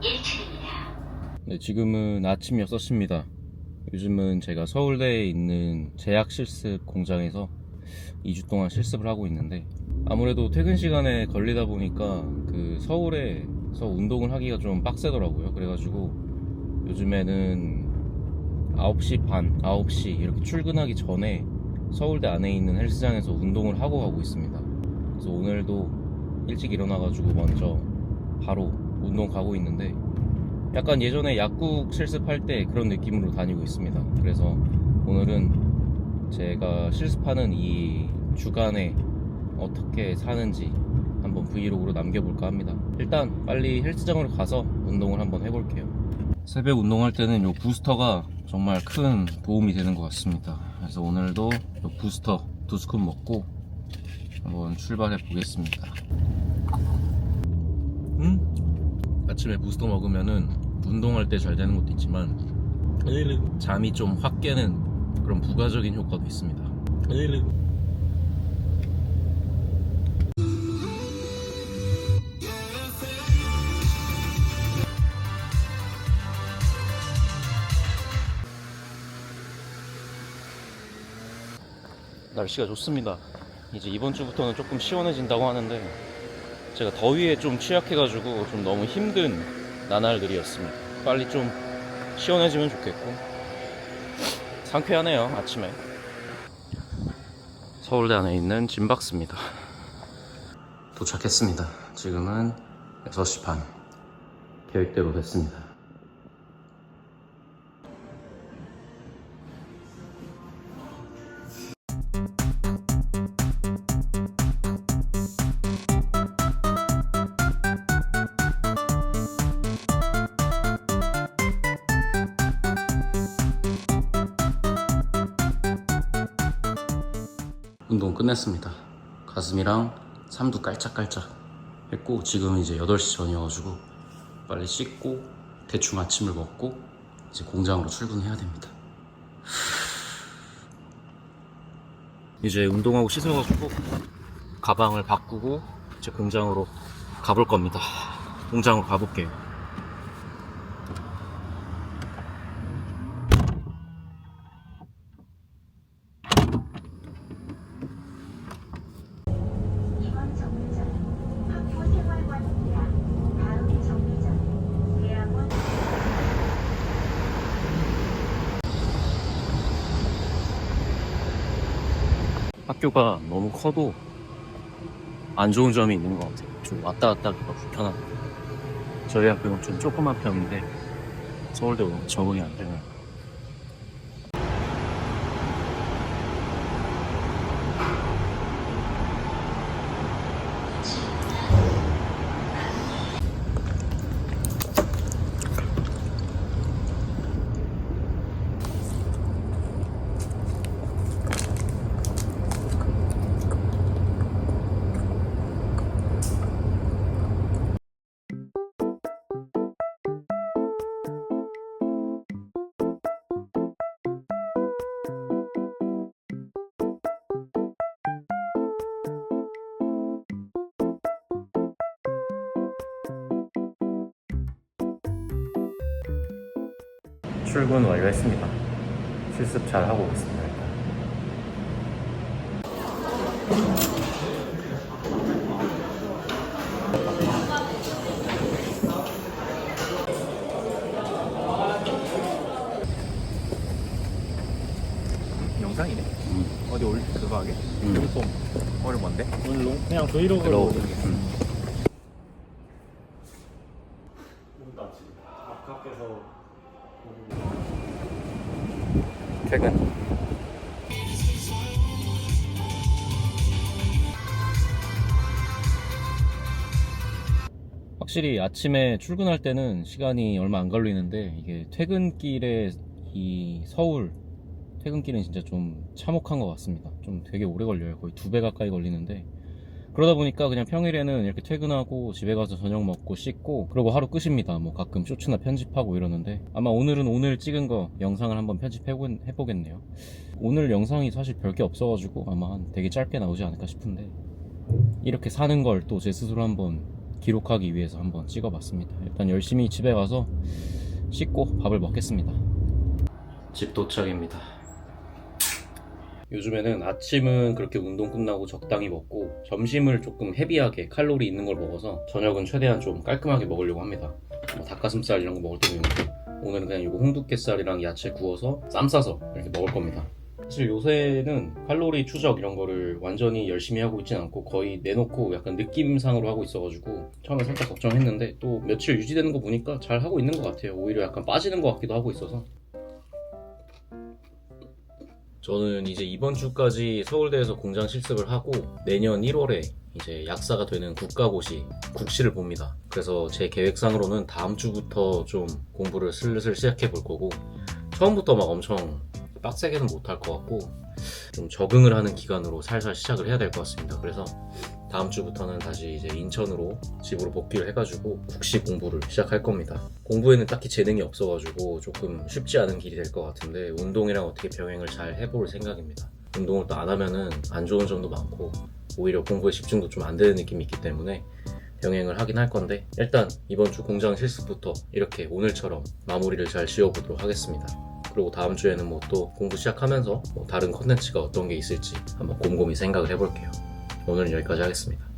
1층입니다. 네, 지금은 아침 6시입니다. 요즘은 제가 서울대에 있는 제약 실습 공장에서 2주 동안 실습을 하고 있는데 아무래도 퇴근 시간에 걸리다 보니까 그 서울에서 운동을 하기가 좀 빡세더라고요. 그래가지고 요즘에는 9시 반, 9시 이렇게 출근하기 전에 서울대 안에 있는 헬스장에서 운동을 하고 가고 있습니다. 그래서 오늘도 일찍 일어나가지고 먼저 바로 운동 가고 있는데 약간 예전에 약국 실습할 때 그런 느낌으로 다니고 있습니다. 그래서 오늘은 제가 실습하는 이 주간에 어떻게 사는지 한번 브이로그로 남겨볼까 합니다. 일단 빨리 헬스장으로 가서 운동을 한번 해볼게요. 새벽 운동할 때는 이 부스터가 정말 큰 도움이 되는 것 같습니다. 그래서 오늘도 이 부스터 두 스쿱 먹고 한번 출발해 보겠습니다. 음? 아침에 부스터 먹으면은 운동할 때 잘 되는 것도 있지만 잠이 좀 확 깨는 그런 부가적인 효과도 있습니다. 날씨가 좋습니다. 이제 이번 주부터는 조금 시원해진다고 하는데 제가 더위에 좀 취약해가지고 좀 너무 힘든 나날들이었습니다. 빨리 좀 시원해지면 좋겠고 상쾌하네요 아침에. 서울대 안에 있는 짐박스입니다. 도착했습니다. 지금은 6시 반. 계획대로 됐습니다. 운동 끝냈습니다. 가슴이랑 삼두 깔짝깔짝 했고 지금 이제 8시 전이어가지고 빨리 씻고 대충 아침을 먹고 이제 공장으로 출근해야 됩니다. 이제 운동하고 씻어가지고 가방을 바꾸고 이제 공장으로 가볼 겁니다. 공장으로 가볼게요. 이번 정류장 학교생활관입니다. 다음 정류장 대학원 학교가 너무 커도 안 좋은 점이 있는 것 같아요. 좀 왔다 갔다 하기가 불편하고. 저희 학교는 좀 조그만 편인데 서울대 오면 적응이 안 되는. 출근 완료했습니다. 실습 잘 하고 있습니다. 영상이네. 어디 올 그거 하게? 음. 오늘 뭔데? 오늘 롱, 그냥 브이로그로 음. 확실히 아침에 출근할 때는 시간이 얼마 안 걸리는데 이게 퇴근길에 이 서울 퇴근길은 진짜 좀 참혹한 것 같습니다. 좀 되게 오래 걸려요. 거의 두 배 가까이 걸리는데 그러다 보니까 그냥 평일에는 이렇게 퇴근하고 집에 가서 저녁 먹고 씻고 그러고 하루 끝입니다. 뭐 가끔 쇼츠나 편집하고 이러는데 아마 오늘은 오늘 찍은 거 영상을 한번 편집해보겠네요. 오늘 영상이 사실 별게 없어가지고 아마 한 되게 짧게 나오지 않을까 싶은데 이렇게 사는 걸 또 제 스스로 한번 기록하기 위해서 한번 찍어봤습니다. 일단 열심히 집에 가서 씻고 밥을 먹겠습니다. 집 도착입니다. 요즘에는 아침은 그렇게 운동 끝나고 적당히 먹고 점심을 조금 헤비하게 칼로리 있는 걸 먹어서 저녁은 최대한 좀 깔끔하게 먹으려고 합니다. 뭐 닭가슴살 이런 거 먹을 때도 있는데 오늘은 그냥 이거 홍두깨살이랑 야채 구워서 쌈 싸서 이렇게 먹을 겁니다. 사실 요새는 칼로리 추적 이런 거를 완전히 열심히 하고 있진 않고 거의 내놓고 약간 느낌상으로 하고 있어가지고 처음에 살짝 걱정했는데 또 며칠 유지되는 거 보니까 잘 하고 있는 것 같아요. 오히려 약간 빠지는 것 같기도 하고 있어서 저는 이제 이번 주까지 서울대에서 공장 실습을 하고 내년 1월에 이제 약사가 되는 국가고시 국시를 봅니다. 그래서 제 계획상으로는 다음 주부터 좀 공부를 슬슬 시작해 볼 거고 처음부터 막 엄청 빡세게는 못할 것 같고 좀 적응을 하는 기간으로 살살 시작을 해야 될 것 같습니다. 그래서 다음 주부터는 다시 이제 인천으로 집으로 복귀를 해가지고 국시 공부를 시작할 겁니다. 공부에는 딱히 재능이 없어가지고 조금 쉽지 않은 길이 될 것 같은데 운동이랑 어떻게 병행을 잘 해볼 생각입니다. 운동을 또 안 하면은 안 좋은 점도 많고 오히려 공부에 집중도 좀 안 되는 느낌이 있기 때문에 병행을 하긴 할 건데 일단 이번 주 공장 실습부터 이렇게 오늘처럼 마무리를 잘 지어보도록 하겠습니다. 그리고 다음 주에는 뭐 또 공부 시작하면서 뭐 다른 컨텐츠가 어떤 게 있을지 한번 곰곰이 생각을 해볼게요. 오늘은 여기까지 하겠습니다.